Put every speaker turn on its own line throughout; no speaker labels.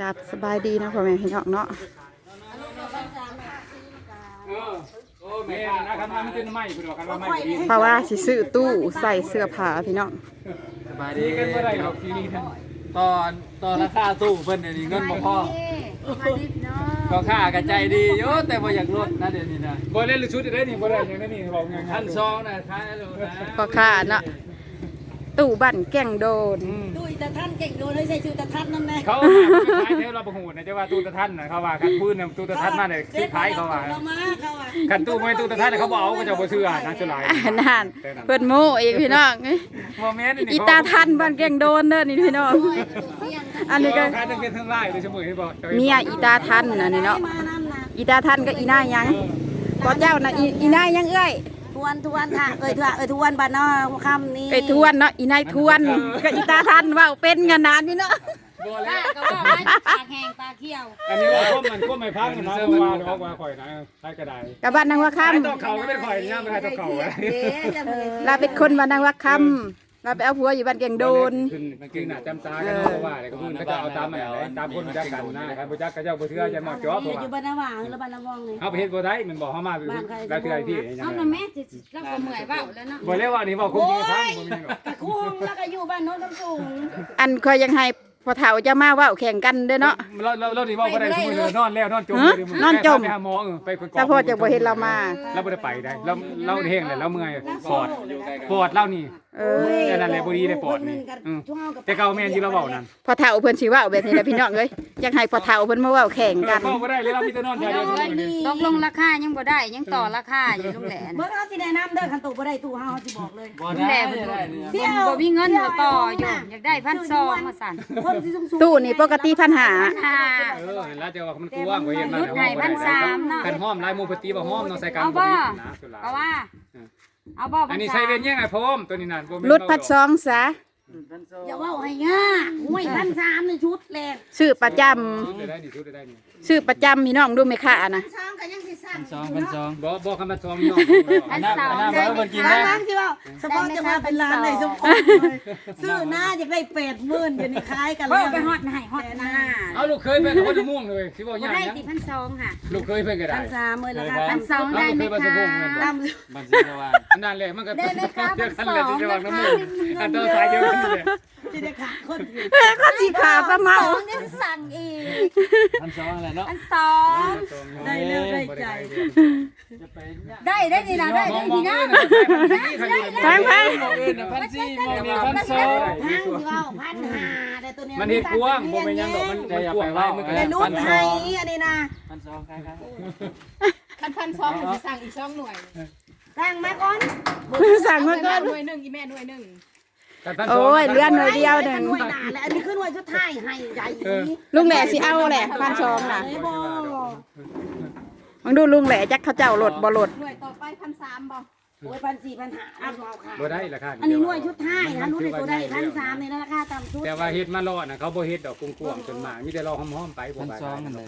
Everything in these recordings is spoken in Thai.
กับสบายดีนะพ่อแม่พี่น้องเนาะ
เออโอ้แม่นะครับมันเป็นไม้พุ่นดอกกันว่าไม้ดี
เพราะว่าสิซื้อตู้ใส่เสื้อผ้าพี่น้อง
สบาย
ดี
ดี
กันบ่ได้ดอกทีนี้นะ
ตอนตอนราคาตู้เพิ่นเดี๋ยวนี้เงินบ่พอก็ค่ากระใจดีอยู่แต่บ่อยากลดนะเดี๋ยวนี้นะ
บ่เล่นหรือชุดได้นี่บ่ได้อย่างนั้นนี่บอกงาน
พันสองนะขายแล้วนะ
พอค่าเนาะ ตู้บั่นแก่งโดน
ดูอีตาท่านเก่งดูเลยใส่ชื่อตาท่านนั่นแหละ
เขาขายแถวเราประหูนะจะว่าตู้ตะท่านน่ะเขาว่ากันพื้นน่ะตู้ตะท่านมาเนี่ยซื้อขายเขาว่า
เรามาเขาอะ
กันตู้ไม่ตู้ตะท่านเขาบอกเอาก็จะบ่ซื้ออะนะสุดหลาย
อ่านั่นเพิ่นโม้อีกพี่น้อง
บ่แม่นนี่
อีตาทันบ้านแก่งโดนเด้อนี่พี่น้อง อันนี้ก็
ขายทั้งเป็นทั้งไล่เลยเสมอให้บอก
เมียอีตาทันน่ะนี่เนาะ
มานั่นนะ
อีตาทันก็อีหน้ายัง พอเจ้าน่ะอีอีหน้ายังเอ้ย
ทวนทวนค่ะเอ้ยทวนเอ้ยทวนบ้านนอกคำนี้
ไอ้ทวนเนาะอีนายทวนก็อีตาทันเว้าเป็นกันนานพี่เนาะ
บ่แล้ว
ก็ว่ามันปากแห้งปากเขี้ยว
อันนี้ว่าข้อมันข้อไม่พังนะว่าดอกว่าข่อยนะใช้กระได
กับบ้านนางว่าค
ขายตอกเขาก็เป็นข่อยนี่นะไม่ใช่ตอกเขาอะำ
เราเป็นคนบ้านนางว่าคำ เราไปเอาผัวอยู่บ้านแก่งโดน
ขึ้นมันกินหน้าจำตากันเพราะว่าอะไรก็พูดก็จะเอาตามอะไรตามคนรู้จักกันนะครับรู้จักก็เจ้าบ่เชื่อจะมาจ่อเพราะ
อ
ว่า
ยู่บ้านนาหว่างแล้วบ้านนาวองนี่
เอาไปเฮ็ดบ่ได้มันบอกเฮามาแล้วคือไอ้พี่ยัง
เอา
ไง
ละแม่สิเราก็เมื่อยเบ้าแล้วเนาะ
บ่เรียกว่านี่บอกคงจริงทางบ่มีหรอก
กะคุ้งแล้วก็อยู่บ้านโน้นน้ำสูง
อันคอยยังให้พอเฒ่าจะมาเว่าแข่งกันเด้อเนาะ
เราเราเรานี่บอกบ่ได้สมมุตินอนแล้วนอนจม
ฮะนอนจม
ไปหาหมอเออไปคน
ถ้าพ่อจะบ่เห็นเรามา
เราบ่ได้ไปได้เราเราเฮงเลยเราเมื่อยปอดปอดเรานี่
เออ
แค่นั้นแหละบ่ดีได้ปอดนี่อืม แต่เก่าแม่นที่เราเว้านั่น
พอเฒ่าเพิ่นสิเว้าแบบนี้แหละพี่น้องเอ้ยอยากให้พอเฒ่าเพิ่นมาเว้าแข่งกัน
เข้าบ่ได้เลยเรามีแต่นอนอย่างเดียวเท่านั้นเอง
ตกลงราคายังบ่ได้ยังต่อราคาอยู่ลุงแหลน
เมื่อเขาสิแนะนำเด้อคันตุบ่ได้ตู้เฮาสิบอกเลย
บ่ได้บ่ได้เนี่ย
เสี่ยว
บ่มีเงินบ่ต่ออยู่อยากได้พันซองมาสั่น
คนสิสูง
ตู้นี่ปกติพันหา
ค่ะ
เออแล้วจะว่ามันกว้างกว่าเห็นมัน
รุดให้พันสามเนาะ
คันห้อมลายหมู่ปฏิบ่ห้อมเนาะใส่กัน
เอา
บ่
บ่
มีนะสุดหลาย
ก็ว่า เอาบ่
อันนี้ใส่เว้นยังไงพร้อมตัวนี้นั่นบ่แม่น
ลดพัดซองซะ
อย่าว่าให้ง่าห้วยพันสามในชุดแรก
ซื้อประจำ
ชุดได้นี่ชุดได้นี่
ซื้อประจำพี่น้องดูไหมค่ะนะ
สามก็ยังสิสั่น
สองพันสอง
บ่บ่คำว่าซองน้อง
พันสอง
อันนั้นบ่เพิ่นกิน
ร้า
ได้
นล้างสิว่าเฉพาะจะมาเป็นร้านในสมพรซื้อหน้าอยากได้เป็ดหมื่นเดี๋ยวนี้คล้ายกัน
เพิ่
แล้
น
ว
ไปฮอดให้ฮอดหน้า
เอาลูกเคยเป็นคนม่วงเลยสิบ่
บ่
ยาก
ได้
ยัง
สิพันซองค่ะ
ลูกเคยเพิ่นก็ได้
พันสามเลยราคา
พันสองได้ไหมคะ
ตาม
บัญชีระหว่าง
อันนั้นแหละมันก็
ได้ไหมคะ
เจอกัน
พั
แหละ
นสอง
จะวางน้ำมือ
นะคะ
อันตัวสายเดียวกันนี่แห ละ
ที่ได้ขาคน
ก็สีขาวก็เมา
สองยังสั่งอีก
พันสองอะไรเนาะ
พันสอง
ได้เลิกได้ใจ
จะไป
ได้ได้นี่นะได้
มอ
ได้
งมอง
นี่นะ
เอ้ยมันใช่พัน
พังพัง
มองอื่นน่ะพันสี่มองนี่พันสอง
พันสิว่าพันห้าแต่ตัวเนี้ย
มันเฮ็ดกว้างบ่แม่นยังดอกมันมันกว้างหลายมันก็
แต่นุ่นไทยอันนี้นะ
พันสองคล้าย
พันพันสองจะสั่งอีกสองหน่วย
ตั้งมาก่อน
สั่งมาก่อน
หน่วยหนึ่งอีแม่หน่วยหนึ่ง
โอ้ยเลื่อนหน่อยเดียวหนึ่ง
หน่วยหนาและอันนี้คือหน่วยชุดไทยให้ใหญ่
ลุงแหล่สิเอาแหละพันซองน่ะ
เลยบ่
มึงดูลุงแหล่จักเขาเจ้าหลดบ่หลด
หน่วยต่อไปพันสามบ่
โอ้ยพันสี่พันห้าเอาค่ะ
บ่ได้ราคา
อันนี้หน่วยชุดไทยนะรู้ในตัวได้พันสามในราคาต่ำชุด
แต่ว่าเฮ็ดมาลอดน่ะเขาบ่เฮ็ดดอกกว้างๆจนมากมีแต่รอหอมๆไปบ่
พัน
ไป
สองนั่นแหละ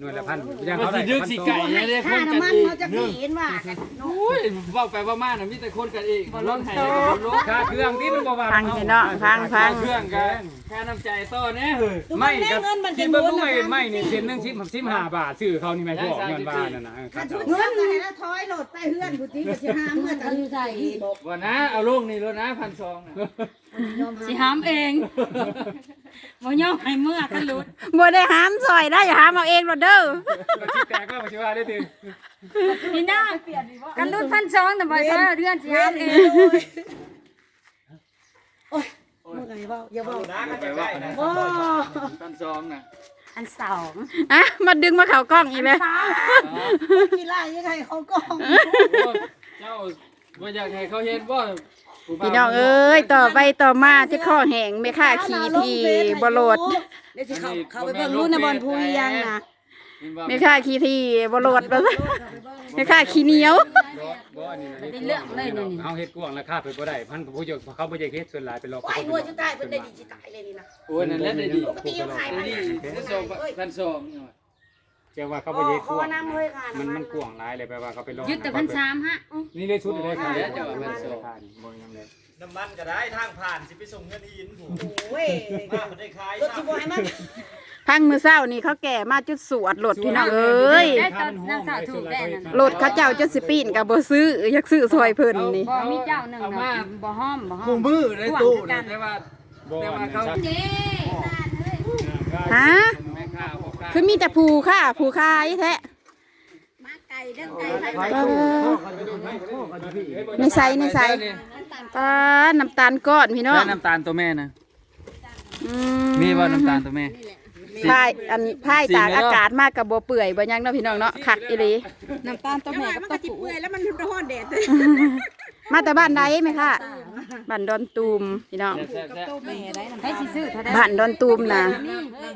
หน่วยละพันยัง
มัน
เขา
สิ
ได้
ดึกสิไก่เนี่ยเด้ค
ค่าน
กัน
น้ำมัน
เอง
เราจะเห็นว่า
โอ้ยเว้าไปว่ามาน่ะมีแต่คนกันเองบ่ลดให้ก็บ่ลด
ค่าเครื่องที่มันบ่ว่า
พังพี่น้องพังพัง
เครื่องกันค่าน้ำใจต่อแน่เฮ้ย
ไม่ก็คิดเบิ่งดูไอ้ไม่นี่เส้นหนึง10 15บาทซื้อเขานี่แม่นบ่เงินบาทนั่นน่ะ
คันชุดเงินอะไรแล้วถอยโหลดไปเฮือนผู้ที่ก็สิหาเมื่อตันใส่
บ่นะเอาลูกนี่แล้วนะพันสองน่ะ
สิหามเองบ่ยอมให้เมื่อกันหลุด
บ่ได้หามซอยได้อย่าหามเอาเองหรอกเด้อ
ก็คิดแตกแล้วบ่สิว่าได้ติ
พี่น้องกันหลุดพันซองแต่บ่เธอเดือนสิหามเอง
โอ้ยเมื่อไงเว้าอย่าเว้า
ไปว่านะ
โอ้
พันสองน่ะ
อันสอง
อะมาดึงมาเข่ากล้องอีกเลย
กีฬายังไงเขาก็
เจ้าบ่อยากให้เขาเห็นบ่ผู้บ่าว
พี่น้องเอ้ยต่อไปต่อมาที่ข้อแห่งไม่ค่าขี่ทีบโลด
เขาเขาไปเบิ่งรู้นะบอลภูยังนะ
ไม่ค่าขี่ทีบโลดไม่ค่าขี่เหนียว
บ่นเป็
นเรื่องนี่
เฮาเห็ดกวงราคาเพิ่นบ่ได้พันผู้ยะเขาไม่อยกเห็ดส่วนหลายไปหลอก
ไอ้บัวจังได้เพิ่นได้ดีจิตายเลยนี่นะ
โอ้ยนั่นแหละได้ดี
ปกติขายมัน
นี่2,200 แต่ว่า
เขาบ่ได้กเขวา
น
มันมันกวงร้ายเลยแปลว่าเขาไปลง
ยึดแต่พันสามฮะ
นี่เลยชุดเลยค่ะ
เดี๋ยวจะเอาไส่ง ค่ะนี่
บ่ยังเลย
น้ำมันก็ได้ทางผ่านสิไปส่งเงินที่ยินผูก
โอ้ย
มาบ่ได้ขาย
รถสิบให้มัน
พังมือเศร้านี่เขาแก่มากจุดสวดหลดพี่น้องเอ้ย
นนางสาวถูกได้นั่น
น่หลดเขาเจ้าจะสปีนกับบ่ซื้ออยากซื้อซอยเพิ่นนี่
มีเจ้าหนึ่งเอามนะบ่ห้อมบ่ห้อมคู่
มือในตู้นะแต่ว่า
บ่
แต่ว่าเขา
เด้
ฮะ
ฮะ
คือมีแต่ผูค่ะผูคายแท้
มาไก่เด้อไก่ไข่
เออในใส่ในใส่ปลาน้ำตาลก้อนพี่น้อง
แล้วน้ำตาลตัวแม่นะ
อื
มีว่าน้ำตาลตัวแม่
พายอันพายตากอากาศมากกับบ่เปื่อยบ่หยังเนาะพี่น้องเนาะคักอีหลี
น้ำตาลต้มแม่กับต้มเปื่อยแล้วมันร้อนแดด
มาแต่บ้านใดไหมคะบ้านดอนตูมพี่น้อง
แซ่บๆ
ต้มแม่ได้น้ำ
ให้สิซื้อเท่าใด
บ้านดอนตูมนะ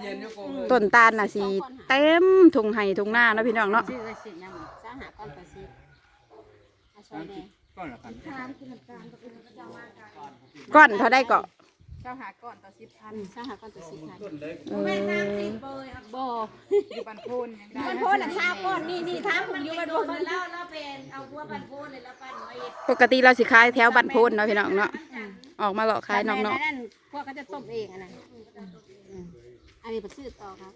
เย็นอยู่กู
ต้นตาลน่ะสิเต็มทุ่งไห่ทุ่งนาเนาะพี่น้องเนาะ
ซื้อไว้สิยัง
สาหาก้อนกระซิบอาซอยแน่
ก้อนละพัน
ก้อนเท่าได้เกาะ
เจ้าหาก้อนต่อสิบพันสาหาก้อนต่อสิบพัน
เออ
บ่อยู่บันโพนยังได้บันโพนน่ะชาวก้อนนี่นี่ท้าผมอยู่บันโพนแล้วแล้วเป็นเอาพวกบันโพนเลยแล้วปันไว้
ปกติเราสิขายแถวบ้านโพนเนาะพี่น้องเนาะออกมาเลาะขายนอกเนาะ
นั่นพวกเขาจะต้มเองอันนั้นอันนี้ไปซื้อต่อครับ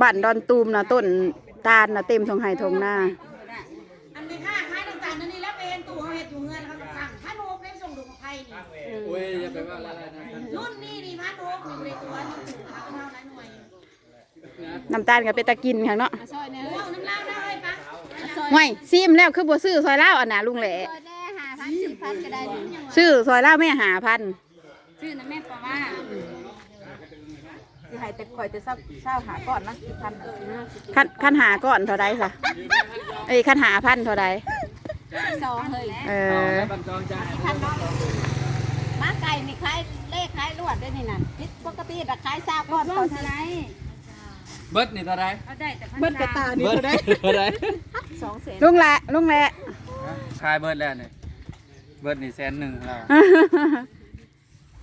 บ้านดอนตูมน่ะต้นตาลน่ะเต็มทุ่งไห่ทุ่งนา
โอ้ยอย่าไปว่าอะไรนะ
รุ่นนี้นี่พันโนกนี่เลยตัวนี่ถูกเขาเท่านั้นหน่วย
น้ำตาลก็เป็นตะกินข้างเนาะ
ซอยเนี่ย
ว้าวน้ำลาวได้เลยปะ
ห่วยซิมแล้วคือบ่ซื้อซอยลาวอันน่ะลุงแหละ
ซอยแน่หาพันสิบพันก็ได้ดิ
ซื้อซอยลาวแม่หาพัน
ซื้อนะแม่ปะว่า
สิให้แต่ข่อยจะเศร้าเศร้าหาก่อนนะสิพัน
คันคันหาก่อนเท่าใดซะเอ้ยคันหาพันเท่าใด
สองเลย
เอ
เอา
อ
แล้วบันจองจ้า
พันเนาะ มาไก่นี่คล้ายเลขคล้ายลวดด้วยนี่นั่นพิษปกติแต่คล้ายซาก้อน
บ่
ต่อ
เท่า
สิ
ใด
เบิดนี่เท่าไร
เอาได้แต่พัน
เบิ้ลกระตา
เบิดเท่าไร
สองแสน
ลุงแหละลุงแหละ
ขายเบิดแล้วนี่เบิดนี่แสนหนึ่งแล้ว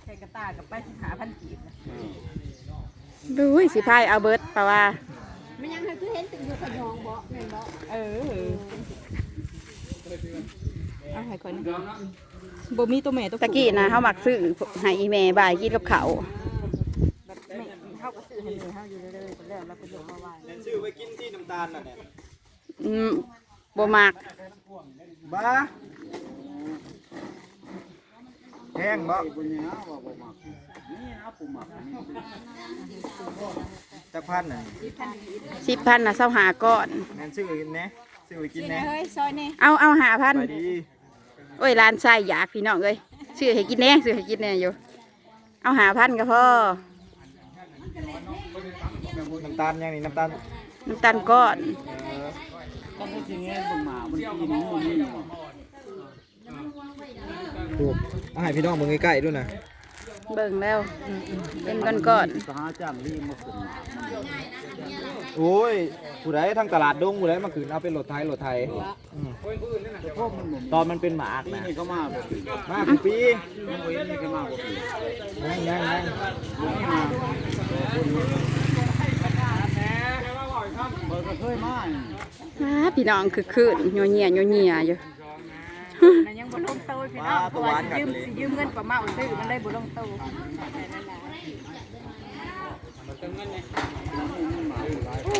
ใส่กระตากับไปสิหาพันกีบ
ดูยสิพายเอาเบิดปะว่า
ไม่ยังเคยคือเห็นตึงอยู่ขยองบ่แม่นบ่
เออเอาให้คน บ่มีตัวแม่ตัว
ตะกี้นะเฮามักซื้อให้อีแม่บ่ายกินกับข้าว
เฮาก็ซื้อให้แม่เฮาอยู่เรื่อยๆแล้วเราก็ยกมาไว้
ชื่อไว้กินที่น้ำตาลน่ะเนี่ย
อืมบ่มัก
บ้าแห้งบ่จักพันน่ะ
สิบพันน่ะเศร้าหาก่อน
งั้นซื้อกินแหน่ซื้อไปกินแหน่
เฮ้ยซอยนี่
เอาเอาหาพัน
ไปดี
โอ้ยร้านชายอยากพี่น้องเอ้ยซื้อให้กินแน่ซื้อให้กินแน่อยู่ เอาหาพันก็พอ
น้ำตาลยังนี่น้ำตาล
น้ำตาลก้อน
ถูกเอาให้พี่น้องมึงใกล้ๆด้วยนะ
เบิ่งแล้ว เป็นก้อนก้อน
โอ้ยผู้ใดทางตลาดดงผู้ใดมาขืนเอาเป็นรถไทยรถไทยอืมตอนมันเป็นหมากนะนี่ก็มามากี่ปียังยังยัง
ๆอ่าพี่น้องคือคืนโยเนียโยเนียอยู่
นั่นยังบ่ลงโตพี่น้องเพราะว่าสิยืมสิยืมเงินประมาณซื้อมันได้บ่ลงโต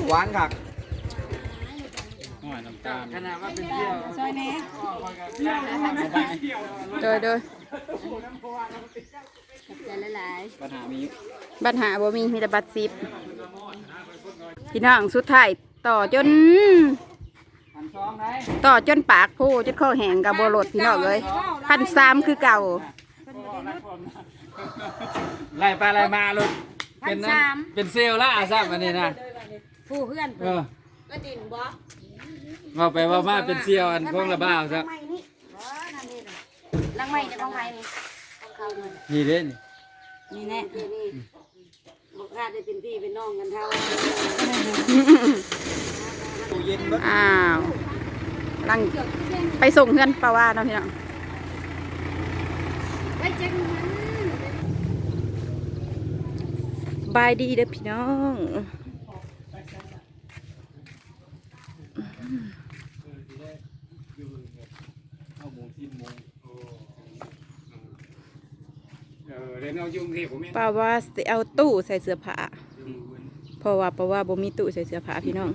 หวานคัก
ขนาดว่าเป็นเที่ยว
ซอยนี้
โดยโดย
ใจหลาย
ปัญหามี
บัตรหาบ่มีมีแต่บัตรซิปพี่น้องสุดท้ายต่อจน
พันสองไหน
ต่อจนปากโพจนข้อแหงกับโบรดพี่น้องเลยพันสามคือเก่า
ไล่ไปไล่มาเลยเป็นนั้นเป็นเซลล์ละอาซับอันนี้นะ
ผู้เพื่อน
เออว่าไปว่ามาเป็นเซียวอันของระบ้าวซะ
ลังไม้จะต้องไม้นี่
นี่เด้น
นี่แน่
บอกว่าได้เป็นพี่เป็นน้องกันเท่า
ตู้เย็นเบิด
อ้าวลังไปส่งเพื่อนปาว่าเนาะพี่น้อง
ไว้จังมัน
บายดีเด้อพี่น้อง
เออเดี๋ยวเอายุ่งที่ผมเอง
ปาว่าสิเอาตู้ใส่เสื้อผ้า
เพราะว่าเพราะว่าบ่มีตู้ใส่เสื้อผ้าพี่น้อง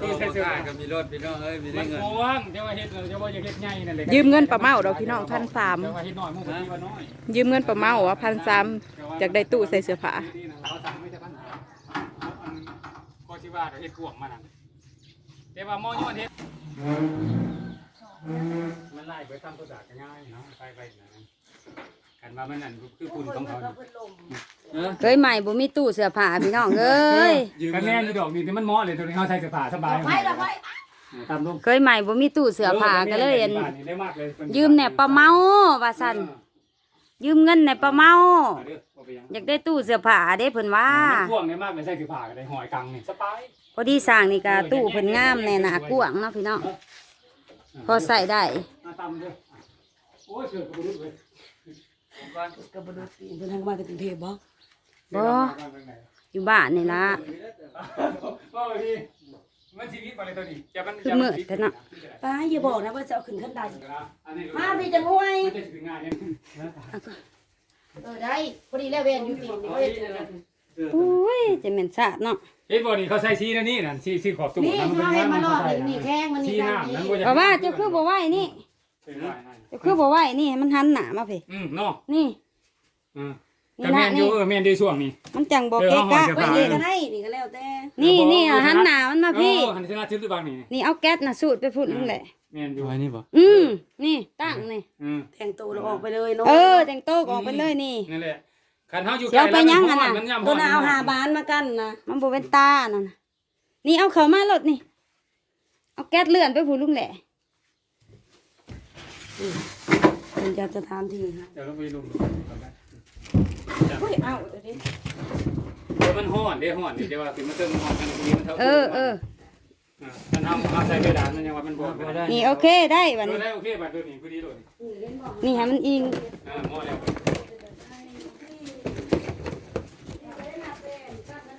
ตัวบ่กล้าก็มีรถพี่น้องเอ้ยมีได้
มัน
เงิน
โกงจะว่าเฮ็ดจะว่าอย่าเฮ็ดใหญ่นั่นแหละ
ยืมเงินป้าเมาดอกพี่น้องพันสาม
จะว่าเฮ็ดน้อยหมู่ก็สิว่าน้อย
ยืมเงินป้าเมาว่าพันสามจากได้ตู้ใส่เสื้อผ้า
นี่นะเขาสั่งไม่ใช่ปัญหาเอาอันก็สิว่าเฮ็ดกวงมานั่นแต่ว่าหม้อยอดเฮ็ดมันไล่ไปทำภาษาก็ง่ายเนาะไปไปนะ กันว่ามันนั่นคือคุณของเขา
เออ
เคยใหม่บ่มีตู้เสื้อผ้าพี่น้องเอ้ย
ยืม
ก็
เงิ
แม่
น
นอยู่ดอกนี่ที่มันเหมาะเลยตัวนี้เขาใส่เสื้อผ้าสบาย
ไปละไป
ตามลง
เคยใหม่บ่มีตู้เสื้อผ้าก็เลยเห็น
ได้มากเลย
ยืมแหน่ป้าเมาว่าซั่นยืมเงินแหน่ป้าเมา
เด้อเอาไปยัง
อยากได้ตู้เสื้อผ้าเด้เพิ่นว่า
มันพ่วงได้มากเลยใส่เสื้อผ้าก็ได้หอยกังนี่สบาย
พอดีสร้างนี่ก็ตู้เพิ่นงามแน่หนากว้างเนาะพี่น้องพอใส่ได้
มาตำเด้อโอ้ยเสือกกระดุกเลย
กับบรุษเพิ่นทางมาจากกรุงเทพบ่
บ่อยู่บ้านนี่ล่ะ
บ่พี่มันชีวิตอะไรตัวนี้จะมัน
คือมืดแท้เนาะ
ป้าอย่าบอกนะว่าจะเอาขึ้นขั้นใด
อันนี้
มาพี่จะห่วย
มันจะถึงงานเนี่ย
เออได้พอดีแล้วเวนอยู่ปีนี้เว้ย
อุ้ยจะแม่นสะเนาะ
เฮ้ยบ่นี่เขาใส่ซีนะนี่นั่นซีซีขอบตู้
นี่
นะมัน
เขา
เป็น
เห็น
น้ำ
มา
มัน
หลอก
ใส่
นี่แข้งมัน
ซี
นี่
น้ำนั้นบ่จะ
เพราะว่าเจ้าคือบ่ไหวนี่ เจ้าคือบ่ไหวนี่มันหันหน้ามาพี่
อืมเนาะ
นี่
อืม
นี่
ก็แม่
นะ
นอยู่
นี่
เออแม่นอยู่ช่วงนี้
มันจังบ่
เออ
เกะ
เอาหอย
กะ
เสื้อ
ไว้
ผ้า
นี่
ก็ได้นี่ก็แล้วแต่
นี่นี่อะหันหน้ามันมาพี่
หันชนะชื่อหรือเปล่านี่
นี่เอาแก๊สน่ะสูดไปพุ่นนั่นแหละ
แม่นอยู่
ไว้นี่บ่
อืมนี่ตั้งนี่
อืม
แต่งตัวแล้วออกไปเลยเนาะ
เออแต่งโต๊ะออกไปเลยนี่
นั่นแหละคันเฮาอยู่
เดี๋ยวไปยังอะน่ะ
มันย่ำ
ตัวน่ะเอาหาบานมากันนะ
มันบ่เป็นตานั่นน่ะนี่เอาเขามารถนี่ เอาแก๊สเลื่อนไปพุ่นลุงแหละ
เป็นจัดสถานที่นะ
เดี๋ยวเราไปลง
เฮ้ยเอาเดี๋ยวดิ
เดี๋ยวมันฮ้อนเดี๋ยวฮ้อนนี่เดี๋ยวว่าสิมันเติมฮ้อนกันตรงนี้มันเท่า
เออเออ
มันทำเอาใส่กระดานมันยังว่ามันบ่ได้
นี่โอเคได้บัด
เออ
นี้
ได้โอเคบัดเดี๋ยวนี้พอดีโดด
นี่ให้มันอิง
เออหม้อแล้ว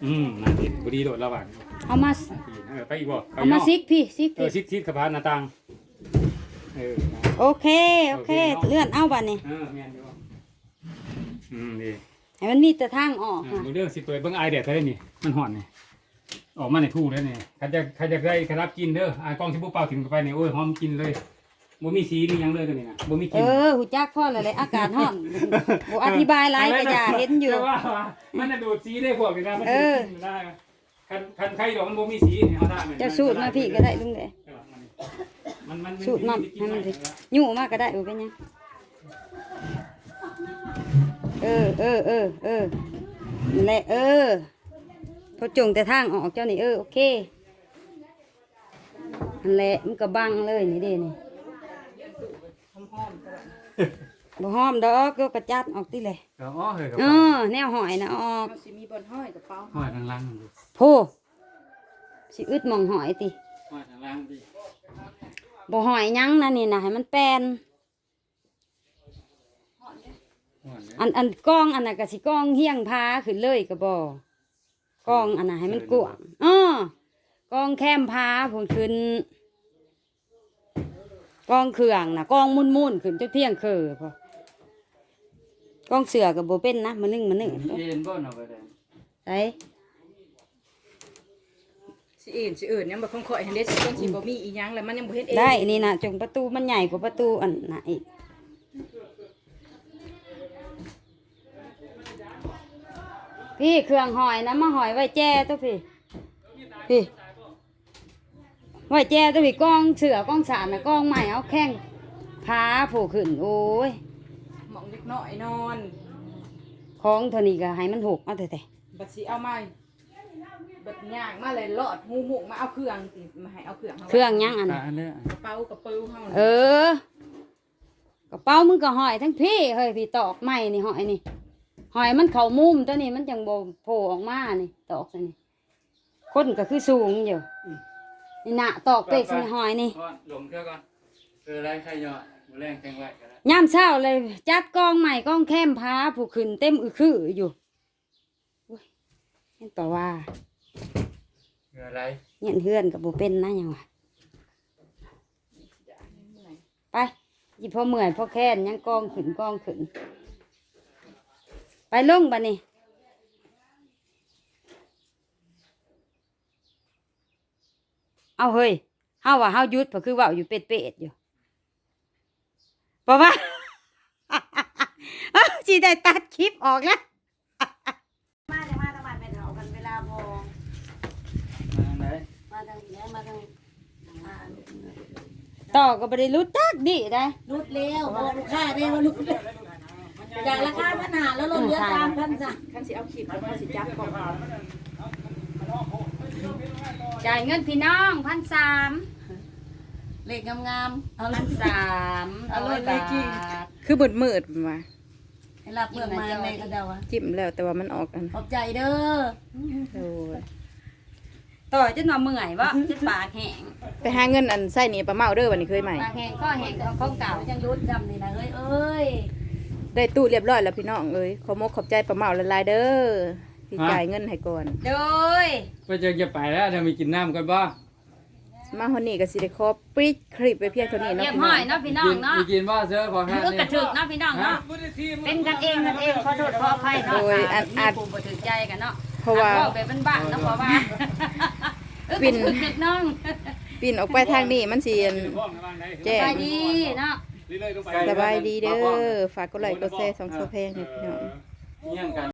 อืมน่ากินพอดีโดดระหว่าง
เอามา
เออไปอีกบ่
เอามาซิกพี่ซิก
เออ
พี่
ซิกซิกกระพานหน้าต่าง เออ
โอเค โอเค เลื่อนเอาบัดนี้
เออแม่นอยู่อืมดี
ให้มันมีแต่ทางออก
อ่า
ค่ะ
ดูเรื่องสิเปิดเบิ่งไอเด็ดได้นี่มันห่อนนี่ออกมาในทู่แล้วนี่ใครจะใครจะได้ขรับกินเด้ออ่ากล้องสิบ่เป่าถึงไปนี่โอ้ยหอมกินเลยบ่มีสีมีหยังเลยตัวนี้นะบ่มีก
เอ
ลิ่น
อหูจักพ่อเลยเลยอากาศร้อนบ่อธิบายหลายก็อย่าเห็นอยู่
แต่ว่ามันจะดูดสีได้พวกนี้นะมัน
เอ
ดูด
อ
สีได้นะคันคันใครดอกมันบ่มีสีนี่เอาได้
จะสูตรมาพี่ก็ได้ลุงแหละ
มันมัน
สูตรมันให้มันสิยู่มากก็ได้บ่เป็นหยังเออเออเออเออนั่นแหละเออพอจงแต่ทางออกเจ้านี่เออโอเคนั่นแหละมันก็บังเลยนี่เด้นี่บ่หอมดอกก็กระจัดออกติเลย
ก็อ๋อเฮ้ยกับ
เออแนวหอยนะออก
สิมีบนห้อยกระเป๋า
ห้อยทางล่างมันดู
โพสิอึดหมองหอยติ
ห้อยทางล่างดิ
บ่หอยหยังนะนี่นะให้มันแปลน
ห้อยเนี่ย
อันอันกล้องอันน่ะก็สิกล้องเฮียงพาขึ้นเลยก็บ่กล้องอันน่ะให้มันกว้างอ้อกล้องแคมพาพุ่นขึ้นกล้องเครื่องน่ะกล้องมุ่นๆขึ้นจนเที่ยงคือพอกล้องเสือก็บ่เป็นนะมันนึงมันนึง
เย็นบ่เนาะไปได้
ไส
สิ อื่นสิอื่นยังบ่คงข่อยเห็นเด้สิคนสิบ่มีอีหยังแล้วมันยังบ่เฮ็ดเอง
ได้นี่น่ะจงประตูมันใหญ่กว่าประตูอันน่ะอีกพี่เครื่องหอยนะมาหอยไว้แจ้ตัวพี่พี่ไว้แจ้ตัวพี่กองเสือกองสารนะกองใหม่เอาแข้งพาโผล่ขึ้นโอ้ย
หมองเล็กน้อยนอน
ของเท่านี้ก็ให้มันหกเอาแต่แต่
บัดสิเอามาบัดย่างมาเลยลอดหูหุกมาเอาเครื่องสิมาให้เอาเครื่องา
เครื่องหยังอัน
อ่า
นั้น
อันเนี้ย
กระเป๋ากระเป๋าเฮา
เออกระเป๋ามึงก็หอยทั้งพี่เฮ้ยพี่ตอกไม้นี่หอยนี่หอยมันเข่ามุมตัวนี้มันจังโบโผล่ออกมานี่ตอกซะนี่คนก็คือสูงอยู่นี่นะตอกเป็กใส่หอยนี่
ก่อนลงเท่าก่อนเออไรใครยอดบ่แรงแทงไว้ก็ได้
ยามเช้าเลย จัดกองใหม่กองแคมพาผู้ขึ้นเต็มอือคืออยู่อุ้ยเห็นต่อว่า
เงื่ออะไร
เงี้ยเฮือนกับบุเป็นนะยังวะไปหยิบพ่อเหมือนพ่อแค้นยังกองขึ้นกองขึ้น ไปลงบ้านี่เอาเฮ้ยเฮาว่าเฮายุดเพราะคือว่าอยู่เป็ดเป็ดอยู่เพราะว่าจีได้ตัดคลิปออกแล้ว
มาทางนี้มาทางอ่า
ต่อก็บ่ได้รู้จักดิได้
รุดเร็วพอลูกค้าได้ว่ารุดเร็วจากราคาปัญหาแล้วลดเหลือสามพันจ้ะ
คันสิเอาขีดแล้วคันสิจับกล่อง
จ่ายเงินพี่น้องพันสาม
เลขงามๆเอาเล
พั
ย
นสาม
เอาเลย
ร้อย
เลขกี่
บาท
คือมืดมืดๆมา
ให้รับเมื่อมาในกระเดาอะ
จิ้มแล้วแต่ว่ามันออกอัน
ขอบใจเด้อ
โอ้ย
ต่อจนว่าเมื่อยบ่จนปากแห้ง
ไปหาเงินอันใส่นี่ปลาเมาเด้อวันนี้เคยใหม่
ปากแห้งก็แห้งก็เอาของเก่า
จังรุดจำนี่นะเอ้ยเอ้ย
ได้ตู้เรียบร้อยแล้วพี่น้องเอ้ยขอมกขอบใจปลาเมาละลายๆเด้อที่จ่ายเงินให้ก่อน
โดย
ไปเจอจะไปแล้วเดี๋ยวมีกินน้ำกันบ่
มาฮอนนี่ก็สิได้ขอปิดคลิปไปเพียงเท่านี้เนาะ
เรียบ
พี่
ห้
น้
อ
อยง
เนาะพี่น้อ
กิ
ง
น
เนาะ
มีกินบ่เสื้อของห้า
เออกระ
นี่
ถึกเนาะพี่น้องเนาะเป็นกันเองกันเองขอโทษขออภัยเนาะ
โดยอันอัด
มีผู้บ่ถือใจกันเนาะ
เพราะว่า
อัดแบบเป็นบ้านเนาะเพราะว่าเออ
ปิ่น
กระถึกน้อง
ปิ่นออกไปทางนี้มันสิอัน แจ้
ส
ง
บายดีเนาะ
สบายดีเด้อ ฝากกดไลค์กดแชร์สองโซเพลงให้พี่น้อง
เยี่ยงกัน